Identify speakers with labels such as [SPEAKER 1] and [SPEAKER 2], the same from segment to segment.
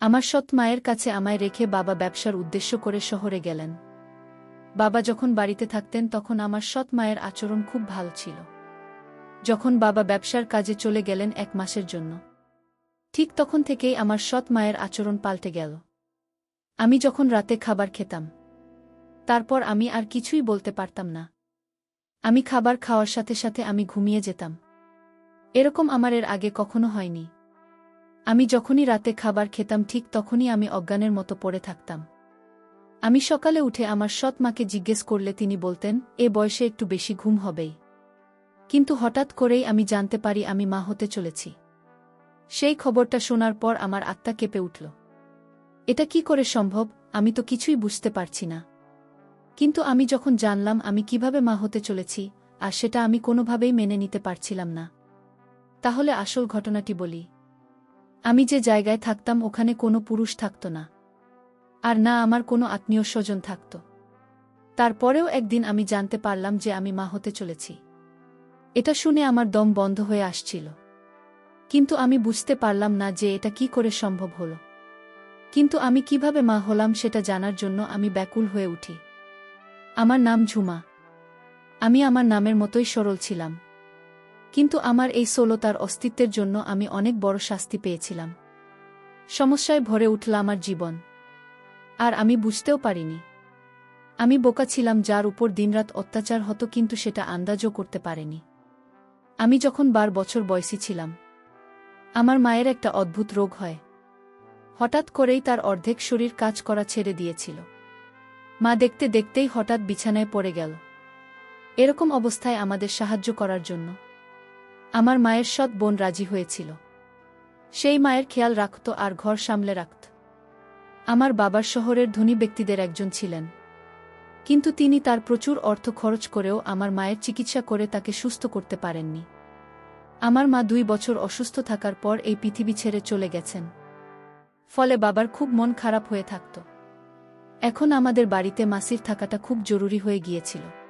[SPEAKER 1] আমার সৎ মায়ের কাছে আমায় রেখে বাবা ব্যবসার উদ্দেশ্য করে শহরে গেলেন। বাবা যখন বাড়িতে থাকতেন তখন আমার সৎ মায়ের আচরণ খুব ভালো ছিল। যখন বাবা ব্যবসার কাজে চলে গেলেন এক মাসের জন্য। ঠিক তখন থেকেই আমার সৎ মায়ের আচরণ পাল্টে গেল। আমি যখন রাতে খাবার খেতাম, তারপর আমি আর কিছুই বলতে পারতাম না। আমি খাবার খাওয়ার সাথে সাথে আমি ঘুমিয়ে যেতাম। এরকম আমার এর আগে কখনো হয়নি। আমি যখনই রাতে খাবার খেতাম, ঠিক তখনই আমি অজ্ঞানের মতো পড়ে থাকতাম। আমি সকালে উঠে আমার সৎ মাকে জিজ্ঞেস করলে তিনি বলতেন, এ বয়সে একটু বেশি ঘুম হবেই। কিন্তু হঠাৎ করেই আমি জানতে পারি আমি মা হতে চলেছি। সেই খবরটা শোনার পর আমার আত্মা কেঁপে উঠল। এটা কি করে সম্ভব? আমি তো কিছুই বুঝতে পারছি না। কিন্তু আমি যখন জানলাম আমি কীভাবে মা হতে চলেছি, আর সেটা আমি কোনোভাবেই মেনে নিতে পারছিলাম না। তাহলে আসল ঘটনাটি বলি। আমি যে জায়গায় থাকতাম ওখানে কোনো পুরুষ থাকত না। আর না, আমার কোনো আত্মীয় স্বজন থাকত। তারপরেও একদিন আমি জানতে পারলাম যে আমি মা হতে চলেছি। এটা শুনে আমার দম বন্ধ হয়ে আসছিল। কিন্তু আমি বুঝতে পারলাম না যে এটা কি করে সম্ভব হল। কিন্তু আমি কীভাবে মা হলাম সেটা জানার জন্য আমি ব্যাকুল হয়ে উঠি। আমার নাম ঝুমা। আমি আমার নামের মতোই সরল ছিলাম। কিন্তু আমার এই সোলতার অস্তিত্বের জন্য আমি অনেক বড় শাস্তি পেয়েছিলাম। সমস্যায় ভরে উঠল আমার জীবন। আর আমি বুঝতেও পারিনি। আমি বোকা ছিলাম যার উপর দিনরাত অত্যাচার হতো কিন্তু সেটা আন্দাজও করতে পারেনি। আমি যখন বার বছর বয়সী ছিলাম, আমার মায়ের একটা অদ্ভুত রোগ হয়। হঠাৎ করেই তার অর্ধেক শরীর কাজ করা ছেড়ে দিয়েছিল। মা দেখতে দেখতেই হঠাৎ বিছানায় পড়ে গেল। এরকম অবস্থায় আমাদের সাহায্য করার জন্য আমার মায়ের সৎ বোন রাজি হয়েছিল। সেই মায়ের খেয়াল রাখত আর ঘর সামলে রাখত। আমার বাবার শহরের ধনী ব্যক্তিদের একজন ছিলেন। কিন্তু তিনি তার প্রচুর অর্থ খরচ করেও আমার মায়ের চিকিৎসা করে তাকে সুস্থ করতে পারেননি। আমার মা দুই বছর অসুস্থ থাকার পর এই পৃথিবী ছেড়ে চলে গেছেন। ফলে বাবার খুব মন খারাপ হয়ে থাকত। এখন আমাদের বাড়িতে মাসির থাকাটা খুব জরুরি হয়ে গিয়েছিল।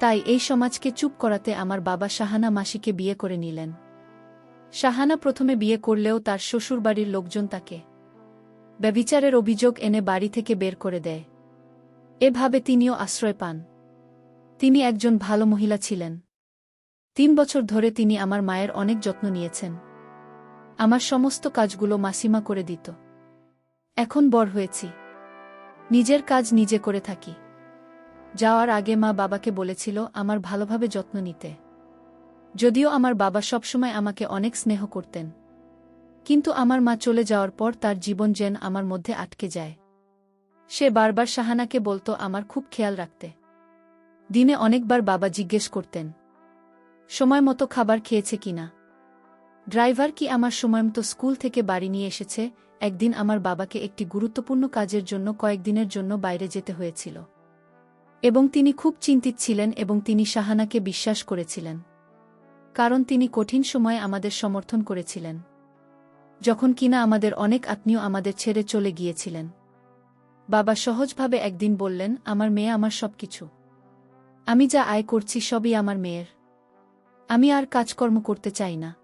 [SPEAKER 1] তাই এই সমাজকে চুপ করাতে আমার বাবা শাহানা মাসিকে বিয়ে করে নিলেন। শাহানা প্রথমে বিয়ে করলেও তার শ্বশুরবাড়ির লোকজন তাকে ব্যবিচারের অভিযোগ এনে বাড়ি থেকে বের করে দেয়। এভাবে তিনিও আশ্রয় পান। তিনি একজন ভালো মহিলা ছিলেন। তিন বছর ধরে তিনি আমার মায়ের অনেক যত্ন নিয়েছেন। আমার সমস্ত কাজগুলো মাসিমা করে দিত। এখন বড় হয়েছি। নিজের কাজ নিজে করে থাকি। যাওয়ার আগে মা বাবাকে বলেছিল আমার ভালোভাবে যত্ন নিতে। যদিও আমার বাবা সবসময় আমাকে অনেক স্নেহ করতেন। কিন্তু আমার মা চলে যাওয়ার পর তার জীবন যেন আমার মধ্যে আটকে যায়। সে বারবার শাহানাকে বলতো আমার খুব খেয়াল রাখতে। দিনে অনেকবার বাবা জিজ্ঞেস করতেন, সময় মতো খাবার খেয়েছে কিনা ড্রাইভার কি আমার সময়মতো স্কুল থেকে বাড়ি নিয়ে এসেছে? একদিন আমার বাবাকে একটি গুরুত্বপূর্ণ কাজের জন্য কয়েকদিনের জন্য বাইরে যেতে হয়েছিল। এবং তিনি খুব চিন্তিত ছিলেন এবং তিনি শাহানাকে বিশ্বাস করেছিলেন। কারণ তিনি কঠিন সময়ে আমাদের সমর্থন করেছিলেন। যখন কিনা আমাদের অনেক আত্মীয় আমাদের ছেড়ে চলে গিয়েছিলেন। বাবা সহজভাবে একদিন বললেন, আমার মেয়ে আমার সবকিছু। আমি যা আয় করছি সবই আমার মেয়ের। আমি আর কাজকর্ম করতে চাই না।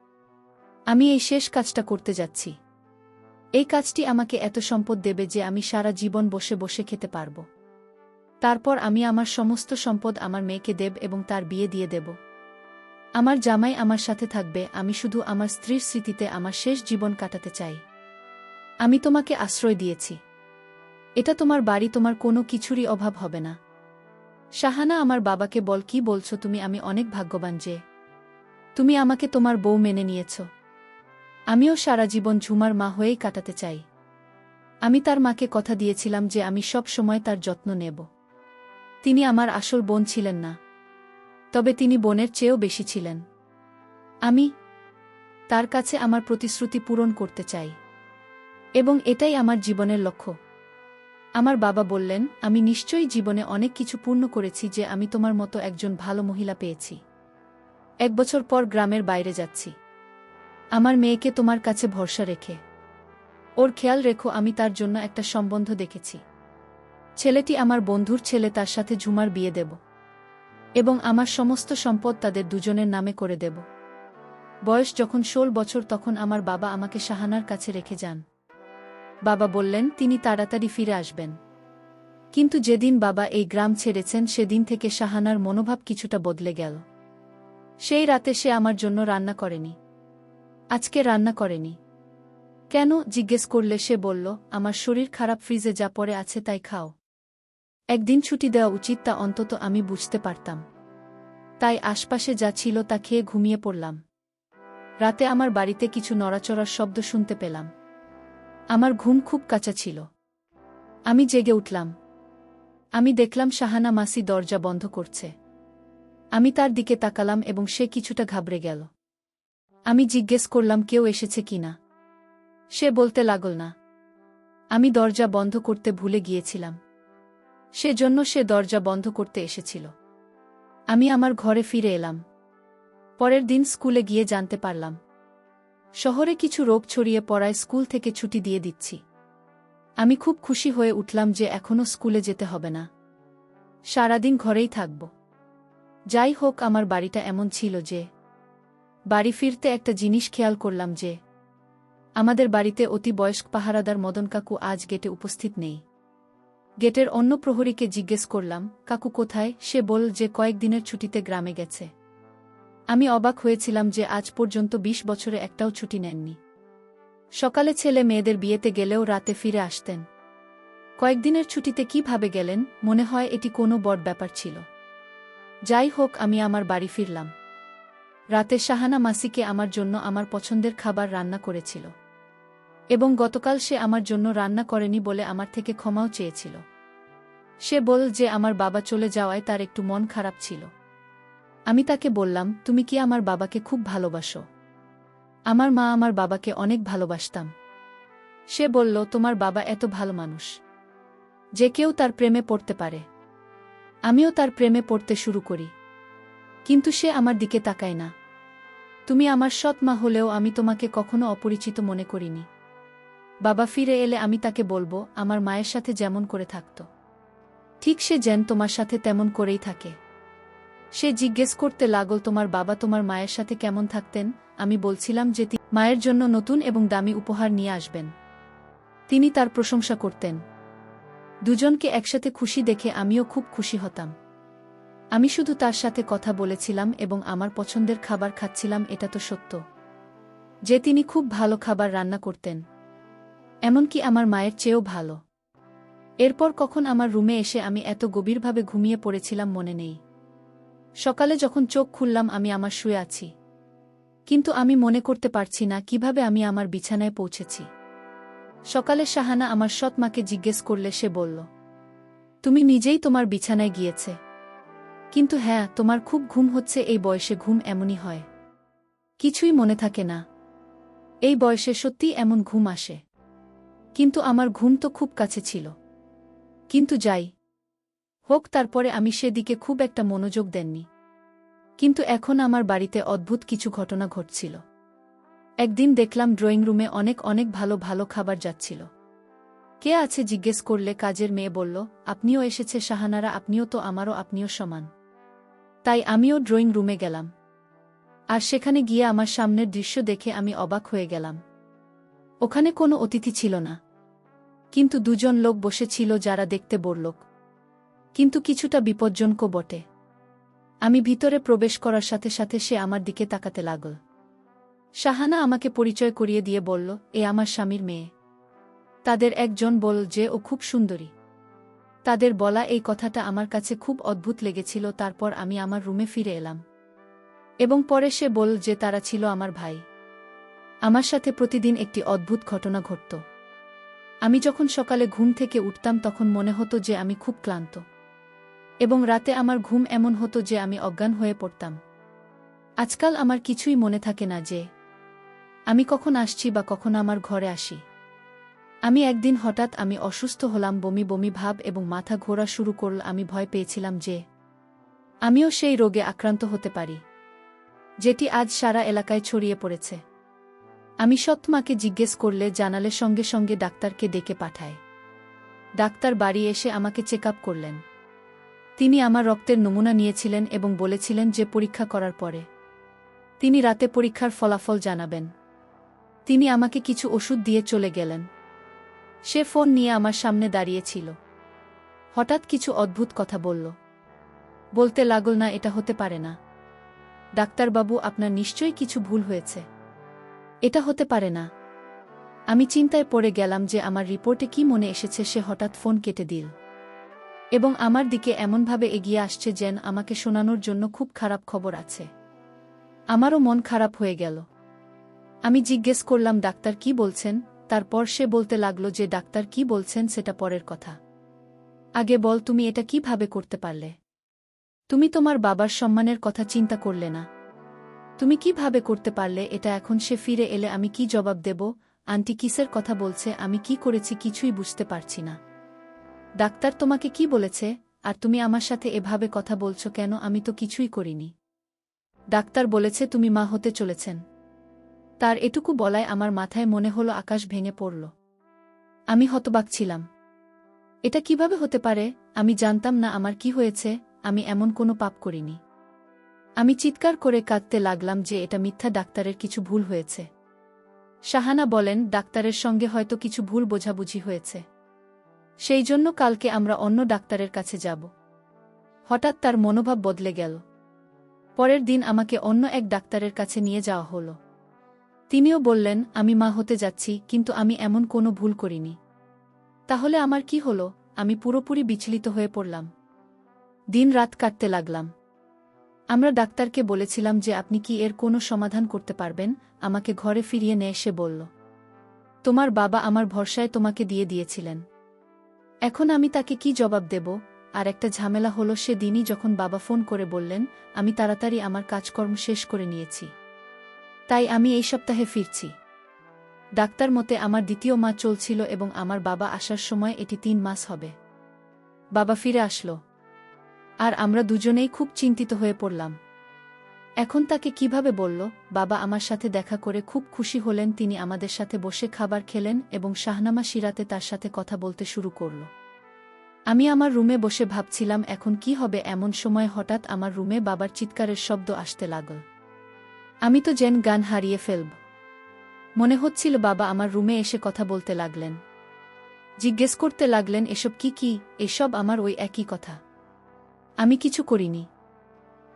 [SPEAKER 1] আমি এই শেষ কাজটা করতে যাচ্ছি। এই কাজটি আমাকে এত সম্পদ দেবে যে আমি সারা জীবন বসে বসে খেতে পারব। তারপর আমি আমার সমস্ত সম্পদ আমার মেয়েকে দেব এবং তার বিয়ে দিয়ে দেব। আমার জামাই আমার সাথে থাকবে, আমি শুধু আমার স্ত্রীর স্মৃতিতে আমার শেষ জীবন কাটাতে চাই। আমি তোমাকে আশ্রয় দিয়েছি। এটা তোমার বাড়ি, তোমার কোনো কিছুরই অভাব হবে না। শাহানা আমার বাবাকে বল, কি বলছো তুমি? আমি অনেক ভাগ্যবান যে তুমি আমাকে তোমার বউ মেনে নিয়েছ। আমিও সারা জীবন ঝুমার মা হয়েই কাটাতে চাই। আমি তার মাকে কথা দিয়েছিলাম যে আমি সব সময় তার যত্ন নেব। তিনি আমার আসল বোন ছিলেন না, তবে তিনি বোনের চেয়েও বেশি ছিলেন। আমি তার কাছে আমার প্রতিশ্রুতি পূরণ করতে চাই, এবং এটাই আমার জীবনের লক্ষ্য। আমার বাবা বললেন, আমি নিশ্চয়ই জীবনে অনেক কিছু পূর্ণ করেছি যে আমি তোমার মতো একজন ভালো মহিলা পেয়েছি। এক বছর পর গ্রামের বাইরে যাচ্ছি। আমার মেয়েকে তোমার কাছে ভরসা রেখে। ওর খেয়াল রেখো, আমি তার জন্য একটা সম্বন্ধ দেখেছি। ছেলেটি আমার বন্ধুর ছেলে, তার সাথে ঝুমার বিয়ে দেব এবং আমার সমস্ত সম্পদ তাদের দুজনের নামে করে দেব। বয়স যখন ষোল বছর, তখন আমার বাবা আমাকে শাহানার কাছে রেখে যান। বাবা বললেন, তিনি তাড়াতাড়ি ফিরে আসবেন। কিন্তু যেদিন বাবা এই গ্রাম ছেড়েছেন, সেদিন থেকে শাহানার মনোভাব কিছুটা বদলে গেল। সেই রাতে সে আমার জন্য রান্না করেনি। আজকে রান্না করেনি। কেন? জিজ্ঞেস করলে সে বলল, আমার শরীর খারাপ, ফ্রিজে যা পড়ে আছে তাই খাও। একদিন ছুটি দেওয়া উচিত তা অন্তত আমি বুঝতে পারতাম। তাই আশপাশে যা ছিল তা খেয়ে ঘুমিয়ে পড়লাম। রাতে আমার বাড়িতে কিছু নড়াচড়ার শব্দ শুনতে পেলাম। আমার ঘুম খুব কাঁচা ছিল। আমি জেগে উঠলাম। আমি দেখলাম শাহানা মাসি দরজা বন্ধ করছে। আমি তার দিকে তাকালাম এবং সে কিছুটা ঘাবড়ে গেল। আমি জিজ্ঞেস করলাম, কেউ এসেছে কিনা সে বলতে লাগল, না। আমি দরজা বন্ধ করতে ভুলে গিয়েছিলাম। সেজন্য সে দরজা বন্ধ করতে এসেছিল। আমি আমার ঘরে ফিরে এলাম। পরের দিন স্কুলে গিয়ে জানতে পারলাম। শহরে কিছু রোগ ছড়িয়ে পড়ায় স্কুল থেকে ছুটি দিয়ে দিচ্ছি। আমি খুব খুশি হয়ে উঠলাম যে এখনও স্কুলে যেতে হবে না। সারাদিন ঘরেই থাকব। যাই হোক, আমার বাড়িটা এমন ছিল যে, বাড়ি ফিরতে একটা জিনিস খেয়াল করলাম যে, আমাদের বাড়িতে অতি বয়স্ক পাহারাদার মদন কাকু আজ গেটে উপস্থিত নেই। গেটের অন্য প্রহরীকে জিজ্ঞেস করলাম, কাকু কোথায়? সে বল যে কয়েকদিনের ছুটিতে গ্রামে গেছে। আমি অবাক হয়েছিলাম যে আজ পর্যন্ত ২০ বছরে একটাও ছুটি নেননি। সকালে ছেলে মেয়েদের বিয়েতে গেলেও রাতে ফিরে আসতেন। কয়েকদিনের ছুটিতে কীভাবে গেলেন, মনে হয় এটি কোনো বড় ব্যাপার ছিল। যাই হোক, আমি আমার বাড়ি ফিরলাম। রাতে শাহানা মাসিকে আমার জন্য আমার পছন্দের খাবার রান্না করেছিল। এবং গতকাল সে আমার জন্য রান্না করেনি বলে আমার থেকে ক্ষমাও চেয়েছিল। সে বল যে আমার বাবা চলে যাওয়ায় তার একটু মন খারাপ ছিল। আমি তাকে বললাম, তুমি কি আমার বাবাকে খুব ভালোবাসো? আমার মা আমার বাবাকে অনেক ভালোবাসতাম। সে বলল, তোমার বাবা এত ভালো মানুষ। যে কেউ তার প্রেমে পড়তে পারে। আমিও তার প্রেমে পড়তে শুরু করি। কিন্তু সে আমার দিকে তাকায় না। তুমি আমার সৎ মা হলেও আমি তোমাকে কখনো অপরিচিত মনে করিনি। বাবা ফিরে এলে আমি তাকে বলব, আমার মায়ের সাথে যেমন করে থাকত। ঠিক সে যেন তোমার সাথে তেমন করেই থাকে। সে জিজ্ঞেস করতে লাগল, তোমার বাবা তোমার মায়ের সাথে কেমন থাকতেন? আমি বলছিলাম যে মায়ের জন্য নতুন এবং দামি উপহার নিয়ে আসবেন। তিনি তার প্রশংসা করতেন। দুজনকে একসাথে খুশি দেখে আমিও খুব খুশি হতাম। আমি শুধু তার সাথে কথা বলেছিলাম এবং আমার পছন্দের খাবার খাচ্ছিলাম, এটা তো সত্য। যে তিনি খুব ভালো খাবার রান্না করতেন। এমনকি আমার মায়ের চেয়েও ভালো। এরপর কখন আমার রুমে এসে আমি এত গভীরভাবে ঘুমিয়ে পড়েছিলাম মনে নেই। সকালে যখন চোখ খুললাম আমি আমার শুয়ে আছি। কিন্তু আমি মনে করতে পারছি না কীভাবে আমি আমার বিছানায় পৌঁছেছি। সকালে শাহানা আমার সৎ মাকে জিজ্ঞেস করলে সে বলল, তুমি নিজেই তোমার বিছানায় গিয়েছে। কিন্তু হ্যাঁ তোমার খুব ঘুম হচ্ছে, এই বয়সে ঘুম এমনই হয়। কিছুই মনে থাকে না। এই বয়সে সত্যিই এমন ঘুম আসে। কিন্তু আমার ঘুম তো খুব কাছে ছিল। কিন্তু যাই, হোক তারপরে আমি সেদিকে খুব একটা মনোযোগ দেননি। কিন্তু এখন আমার বাড়িতে অদ্ভুত কিছু ঘটনা ঘটছিল। একদিন দেখলাম ড্রয়িং রুমে অনেক অনেক ভালো ভালো খাবার যাচ্ছিল। কে আছে জিজ্ঞেস করলে কাজের মেয়ে বলল, আপনিও এসেছে শাহানারা, আপনিও তো আমারও, আপনিও সমান। তাই আমিও ড্রয়িং রুমে গেলাম। আর সেখানে গিয়ে আমার সামনের দৃশ্য দেখে আমি অবাক হয়ে গেলাম। ওখানে কোনো অতিথি ছিল না। কিন্তু দুজন লোক বসেছিল যারা দেখতে বললোক কিন্তু কিছুটা বিপজ্জনক বটে। আমি ভিতরে প্রবেশ করার সাথে সাথে সে আমার দিকে তাকাতে লাগল। শাহানা আমাকে পরিচয় করিয়ে দিয়ে বলল, এ আমার স্বামীর মেয়ে। তাদের একজন বল যে ও খুব সুন্দরী। তাদের বলা এই কথাটা আমার কাছে খুব অদ্ভুত লেগেছিল, তারপর আমি আমার রুমে ফিরে এলাম। এবং পরে সে বল যে তারা ছিল আমার ভাই। আমার সাথে প্রতিদিন একটি অদ্ভুত ঘটনা ঘটত। আমি যখন সকালে ঘুম থেকে উঠতাম তখন মনে হতো যে আমি খুব ক্লান্ত। এবং রাতে আমার ঘুম এমন হতো যে আমি অজ্ঞান হয়ে পড়তাম। আজকাল আমার কিছুই মনে থাকে না যে, আমি কখন আসছি বা কখন আমার ঘরে আসি। আমি একদিন হঠাৎ আমি অসুস্থ হলাম, বমি বমি ভাব এবং মাথা ঘোরা শুরু করল, আমি ভয় পেয়েছিলাম যে, আমিও সেই রোগে আক্রান্ত হতে পারি, যেটি আজ সারা এলাকায় ছড়িয়ে পড়েছে। আমি সৎমাকে জিজ্ঞেস করলে জানালে সঙ্গে সঙ্গে ডাক্তারকে ডেকে পাঠায়। ডাক্তার বাড়ি এসে আমাকে চেক করলেন। তিনি আমার রক্তের নমুনা নিয়েছিলেন এবং বলেছিলেন যে পরীক্ষা করার পরে। তিনি রাতে পরীক্ষার ফলাফল জানাবেন। তিনি আমাকে কিছু ওষুধ দিয়ে চলে গেলেন। সে ফোন নিয়ে আমার সামনে দাঁড়িয়েছিল। হঠাৎ কিছু অদ্ভুত কথা বলল। বলতে লাগল, না, এটা হতে পারে না। ডাক্তারবাবু, আপনার নিশ্চয়ই কিছু ভুল হয়েছে। এটা হতে পারে না। আমি চিন্তায় পড়ে গেলাম যে আমার রিপোর্টে কি মনে এসেছে সে হঠাৎ ফোন কেটে দিল। এবং আমার দিকে এমনভাবে এগিয়ে আসছে যেন আমাকে শোনানোর জন্য খুব খারাপ খবর আছে। আমারও মন খারাপ হয়ে গেল। আমি জিজ্ঞেস করলাম, ডাক্তার কি বলছেন? তারপর সে বলতে লাগল যে, ডাক্তার কি বলছেন সেটা পরের কথা। আগে বল, তুমি এটা কীভাবে করতে পারলে? তুমি তোমার বাবার সম্মানের কথা চিন্তা করলে না। তুমি কীভাবে করতে পারলে এটা এখন সে ফিরে এলে আমি কি জবাব দেব? আন্টি কিসের কথা বলছে? আমি কি করেছি কিছুই বুঝতে পারছি না। ডাক্তার তোমাকে কি বলেছে? আর তুমি আমার সাথে এভাবে কথা বলছো কেন? আমি তো কিছুই করিনি। ডাক্তার বলেছে তুমি মা হতে চলেছেন। তার এটুকু বলায় আমার মাথায় মনে হলো আকাশ ভেঙে পড়ল। আমি হতবাক ছিলাম। এটা কীভাবে হতে পারে? আমি জানতাম না আমার কি হয়েছে। আমি এমন কোনো পাপ করিনি। আমি চিৎকার করে কাঁদতে লাগলাম যে এটা মিথ্যা ডাক্তারের কিছু ভুল হয়েছে। শাহানা বলেন, ডাক্তারের সঙ্গে হয়তো কিছু ভুল বোঝাবুঝি হয়েছে। সেই জন্য কালকে আমরা অন্য ডাক্তারের কাছে যাব। হঠাৎ তার মনোভাব বদলে গেল। পরের দিন আমাকে অন্য এক ডাক্তারের কাছে নিয়ে যাওয়া হল। তিনিও বললেন, আমি মা হতে যাচ্ছি, কিন্তু আমি এমন কোনো ভুল করিনি। তাহলে আমার কি হল? আমি পুরোপুরি বিচলিত হয়ে পড়লাম। দিন রাত কাটতে লাগলাম। আমরা ডাক্তারকে বলেছিলাম যে আপনি কি এর কোনো সমাধান করতে পারবেন, আমাকে ঘরে ফিরিয়ে নিয়ে সে বলল। তোমার বাবা আমার ভরসায় তোমাকে দিয়ে দিয়েছিলেন। এখন আমি তাকে কি জবাব দেব? আর একটা ঝামেলা হলো সে দিনই যখন বাবা ফোন করে বললেন, আমি তাড়াতাড়ি আমার কাজকর্ম শেষ করে নিয়েছি। তাই আমি এই সপ্তাহে ফিরছি। ডাক্তার মতে আমার দ্বিতীয় মা চলছিল এবং আমার বাবা আসার সময় এটি তিন মাস হবে। বাবা ফিরে আসলো। আর আমরা দুজনেই খুব চিন্তিত হয়ে পড়লাম। এখন তাকে কীভাবে বলল, বাবা আমার সাথে দেখা করে খুব খুশি হলেন, তিনি আমাদের সাথে বসে খাবার খেলেন এবং শাহনামা সিরাতে তার সাথে কথা বলতে শুরু করল। আমি আমার রুমে বসে ভাবছিলাম, এখন কি হবে এমন সময় হঠাৎ আমার রুমে বাবার চিৎকারের শব্দ আসতে লাগল। আমি তো যেন গান হারিয়ে ফেলব। মনে হচ্ছিল বাবা আমার রুমে এসে কথা বলতে লাগলেন। জিজ্ঞেস করতে লাগলেন, এসব কি কি? এসব আমার ওই একই কথা। আমি কিছু করিনি।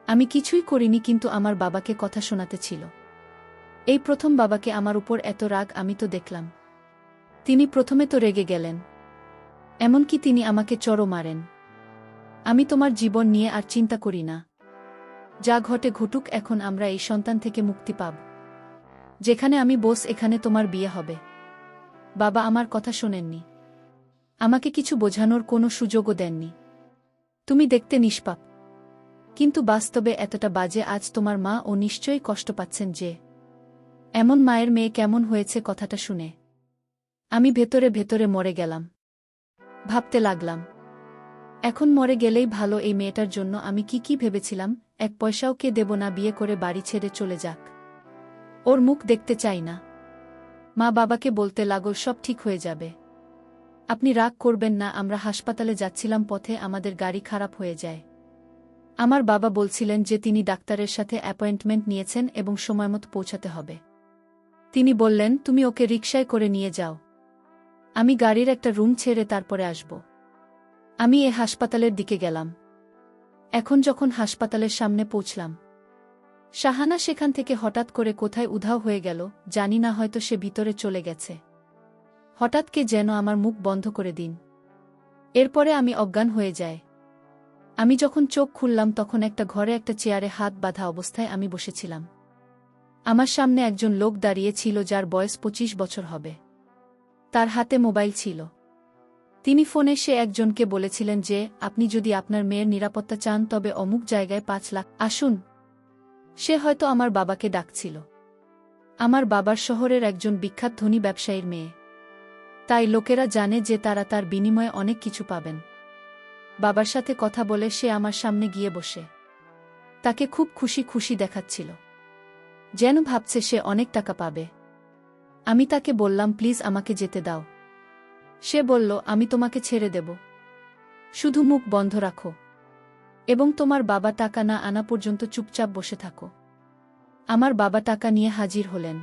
[SPEAKER 1] আমি কিছুই করিনি কিন্তু আমার বাবাকে কথা শোনাতে ছিল। এই প্রথম বাবাকে আমার উপর এত রাগ আমি তো দেখলাম। তিনি প্রথমে তো রেগে গেলেন। এমনকি তিনি আমাকে চড়ো মারেন। আমি তোমার জীবন নিয়ে আর চিন্তা করি না। যা ঘটে ঘটুক এখন আমরা এই সন্তান থেকে মুক্তি পাব। যেখানে আমি বোস এখানে তোমার বিয়ে হবে। বাবা আমার কথা শোনেননি। আমাকে কিছু বোঝানোর কোনো সুযোগও দেননি। তুমি দেখতে নিষ্পাপ। কিন্তু বাস্তবে এতটা বাজে আজ তোমার মা ও নিশ্চয়ই কষ্ট পাচ্ছেন যে, এমন মায়ের মেয়ে কেমন হয়েছে কথাটা শুনে। আমি ভেতরে ভেতরে মরে গেলাম। ভাবতে লাগলাম, এখন মরে গেলেই ভালো এই মেয়েটার জন্য আমি কি কি ভেবেছিলাম, এক পয়সাও কে দেব না বিয়ে করে বাড়ি ছেড়ে চলে যাক। ওর মুখ দেখতে চাই না। মা বাবাকে বলতে লাগল সব ঠিক হয়ে যাবে। আপনি রাগ করবেন না, আমরা হাসপাতালে যাচ্ছিলাম, পথে আমাদের গাড়ি খারাপ হয়ে যায়। আমার বাবা বলছিলেন যে তিনি ডাক্তারের সাথে অ্যাপয়েন্টমেন্ট নিয়েছেন এবং সময়মতো পৌঁছাতে হবে। তিনি বললেন, তুমি ওকে রিকশায় করে নিয়ে যাও। আমি গাড়ির একটা রুম ছেড়ে তারপরে আসব। আমি এ হাসপাতালের দিকে গেলাম। এখন যখন হাসপাতালের সামনে পৌঁছলাম। শাহানা সেখান থেকে হঠাৎ করে কোথায় উধাও হয়ে গেল, জানি না, হয়তো সে ভিতরে চলে গেছে। হঠাৎ কে যেন আমার মুখ বন্ধ করে দিন। এরপরে আমি অজ্ঞান হয়ে যায় আমি যখন চোখ খুললাম তখন একটা ঘরে একটা চেয়ারে হাত বাঁধা অবস্থায় আমি বসেছিলাম। আমার সামনে একজন লোক দাঁড়িয়ে ছিল যার বয়স পঁচিশ বছর হবে। তার হাতে মোবাইল ছিল। তিনি ফোনে সে একজনকে বলেছিলেন যে, আপনি যদি আপনার মেয়ের নিরাপত্তা চান, তবে অমুক জায়গায় পাঁচ লাখ আসুন সে হয়তো আমার বাবাকে ডাকছিল। আমার বাবার শহরের একজন বিখ্যাত ধনী ব্যবসায়ীর মেয়ে। তাই লোকেরা জানে যে তারা তার বিনিময়ে অনেক কিছু পাবেন। বাবার সাথে কথা বলে সে আমার সামনে গিয়ে বসে। তাকে খুব খুশি খুশি দেখাচ্ছিল। যেন ভাবছে সে অনেক টাকা পাবে। আমি তাকে বললাম, প্লিজ আমাকে যেতে দাও। সে বলল, আমি তোমাকে ছেড়ে দেব। শুধু মুখ বন্ধ রাখো। এবং তোমার বাবা টাকা না আনা পর্যন্ত চুপচাপ বসে থাকো। আমার বাবা টাকা নিয়ে হাজির হলেন।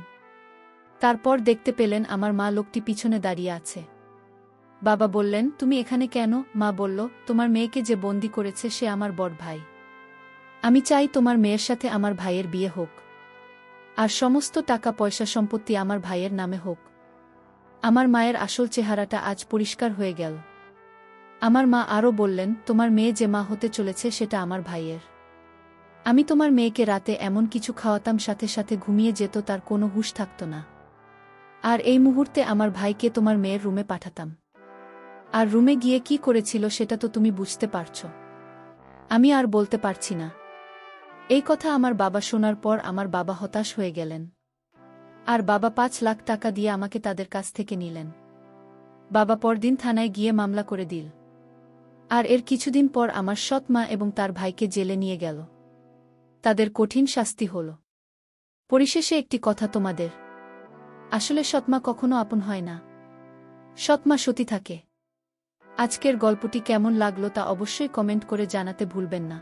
[SPEAKER 1] তারপর দেখতে পেলেন আমার মা লোকটি পিছনে দাঁড়িয়ে আছে। বাবা বললেন, তুমি এখানে কেন? মা বলল, তোমার মেয়েকে যে বন্দি করেছে সে আমার বড় ভাই। আমি চাই তোমার মেয়ের সাথে আমার ভাইয়ের বিয়ে হোক। আর সমস্ত টাকা পয়সা সম্পত্তি আমার ভাইয়ের নামে হোক। আমার মায়ের আসল চেহারাটা আজ পরিষ্কার হয়ে গেল। আমার মা আরও বললেন, তোমার মেয়ে যে মা হতে চলেছে সেটা আমার ভাইয়ের। আমি তোমার মেয়েকে রাতে এমন কিছু খাওয়াতাম সাথে সাথে ঘুমিয়ে যেত তার কোনো হুশ থাকত না। আর এই মুহূর্তে আমার ভাইকে তোমার মেয়ের রুমে পাঠাতাম। আর রুমে গিয়ে কি করেছিল সেটা তো তুমি বুঝতে পারছ। আমি আর বলতে পারছি না। এই কথা আমার বাবা শোনার পর আমার বাবা হতাশ হয়ে গেলেন। আর বাবা পাঁচ লাখ টাকা দিয়ে আমাকে তাদের কাছ থেকে নিলেন। বাবা পরদিন থানায় গিয়ে মামলা করে দিল। আর এর কিছুদিন পর আমার সৎ মা এবং তার ভাইকে জেলে নিয়ে গেল। তাদের কঠিন শাস্তি হল। পরিশেষে একটি কথা তোমাদের। আসলে সৎমা কখনো আপন হয় না। সৎমা সতী থাকে। আজকের গল্পটি কেমন লাগল তা অবশ্যই কমেন্ট করে জানাতে ভুলবেন না।